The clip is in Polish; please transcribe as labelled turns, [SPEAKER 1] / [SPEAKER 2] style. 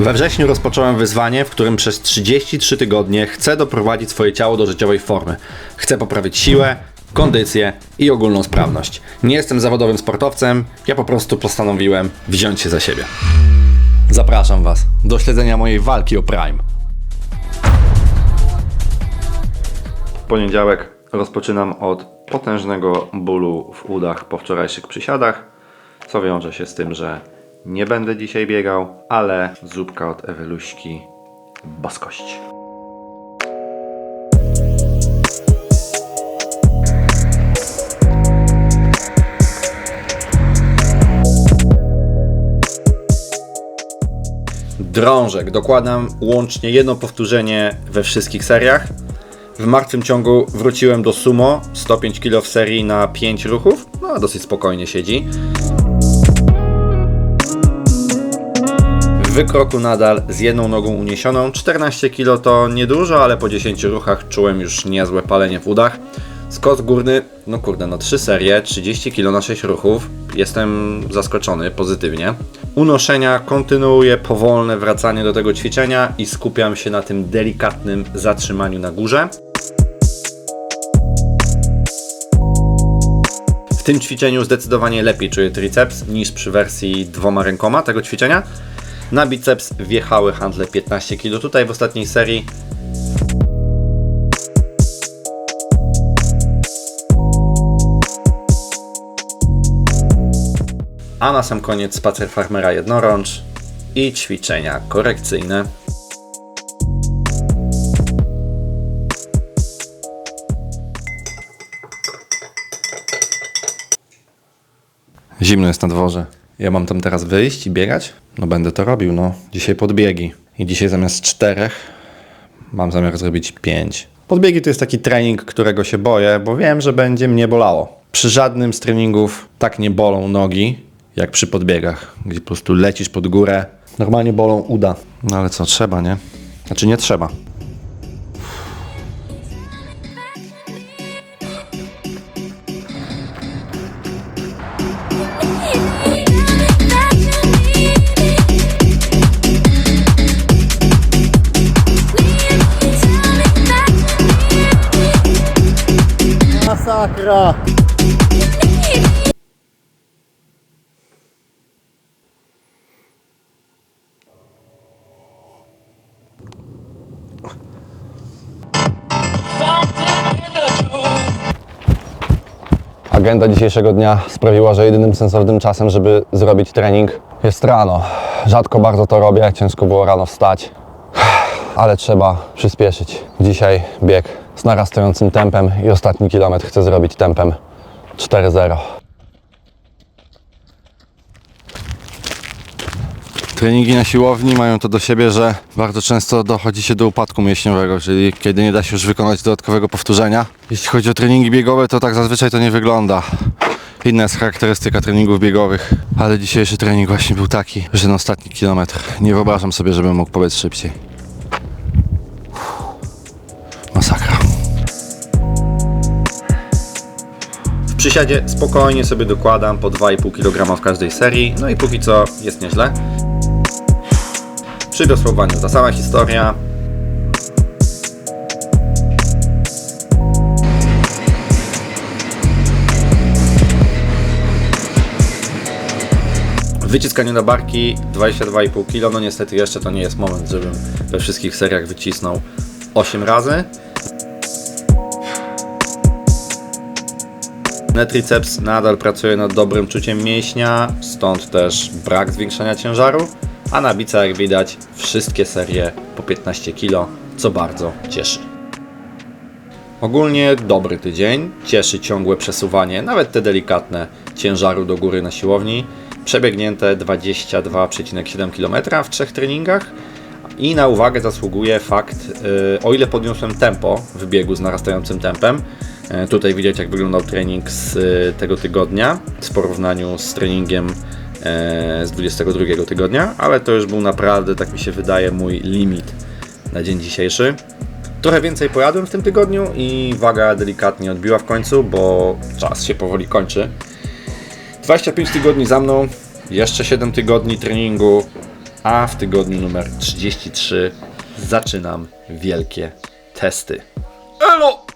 [SPEAKER 1] We wrześniu rozpocząłem wyzwanie, w którym przez 33 tygodnie chcę doprowadzić swoje ciało do życiowej formy. Chcę poprawić siłę, kondycję i ogólną sprawność. Nie jestem zawodowym sportowcem, ja po prostu postanowiłem wziąć się za siebie. Zapraszam Was do śledzenia mojej walki o Prime. W poniedziałek rozpoczynam od potężnego bólu w udach po wczorajszych przysiadach, co wiąże się z tym, że nie będę dzisiaj biegał, ale zupka od Eweluśki boskość. Drążek. Dokładam łącznie jedno powtórzenie we wszystkich seriach. W martwym ciągu wróciłem do sumo, 105 kg w serii na 5 ruchów. No, dosyć spokojnie siedzi. Wykroku nadal z jedną nogą uniesioną. 14 kg to niedużo, ale po 10 ruchach czułem już niezłe palenie w udach. Skos górny, no kurde, no 3 serie, 30 kg na 6 ruchów. Jestem zaskoczony pozytywnie. Unoszenia kontynuuję powolne wracanie do tego ćwiczenia i skupiam się na tym delikatnym zatrzymaniu na górze. W tym ćwiczeniu zdecydowanie lepiej czuję triceps niż przy wersji dwoma rękoma tego ćwiczenia. Na biceps wjechały handle 15 kg. Tutaj w ostatniej serii a na sam koniec spacer farmera jednorącz i ćwiczenia korekcyjne. Zimno jest na dworze. Ja mam tam teraz wyjść i biegać? No będę to robił, no. Dzisiaj podbiegi. I dzisiaj zamiast czterech mam zamiar zrobić pięć. Podbiegi to jest taki trening, którego się boję, bo wiem, że będzie mnie bolało. Przy żadnym z treningów tak nie bolą nogi, jak przy podbiegach, gdzie po prostu lecisz pod górę. Normalnie bolą uda. No ale co, trzeba, nie? Znaczy nie trzeba.
[SPEAKER 2] Agenda dzisiejszego dnia sprawiła, że jedynym sensownym czasem, żeby zrobić trening jest rano. Rzadko bardzo to robię, ciężko było rano wstać, ale trzeba przyspieszyć. Dzisiaj bieg z narastającym tempem i ostatni kilometr chcę zrobić tempem 4.0.
[SPEAKER 1] Treningi na siłowni mają to do siebie, że bardzo często dochodzi się do upadku mięśniowego, czyli kiedy nie da się już wykonać dodatkowego powtórzenia. Jeśli chodzi o treningi biegowe, to tak zazwyczaj to nie wygląda. Inna jest charakterystyka treningów biegowych, ale dzisiejszy trening właśnie był taki, że na ostatni kilometr nie wyobrażam sobie, żebym mógł pobiec szybciej. Przysiadzie spokojnie sobie dokładam po 2,5 kg w każdej serii, no i póki co jest nieźle. Przy wiosłowaniu ta sama historia. W wyciskaniu na barki 22,5 kg, no niestety jeszcze to nie jest moment, żebym we wszystkich seriach wycisnął 8 razy. Netriceps nadal pracuje nad dobrym czuciem mięśnia, stąd też brak zwiększania ciężaru, a na bica jak widać wszystkie serie po 15 kg, co bardzo cieszy. Ogólnie dobry tydzień, cieszy ciągłe przesuwanie, nawet te delikatne, ciężaru do góry na siłowni. Przebiegnięte 22,7 km w trzech treningach. I na uwagę zasługuje fakt, y, o ile podniosłem tempo w biegu z narastającym tempem. Y, Tutaj widać, jak wyglądał trening z y, tego tygodnia w porównaniu z treningiem y, z 22 tygodnia, ale to już był naprawdę, tak mi się wydaje, mój limit na dzień dzisiejszy. Trochę więcej pojadłem w tym tygodniu i waga delikatnie odbiła w końcu, bo czas się powoli kończy. 25 tygodni za mną, jeszcze 7 tygodni treningu a w tygodniu numer 33 zaczynam wielkie testy. Elo!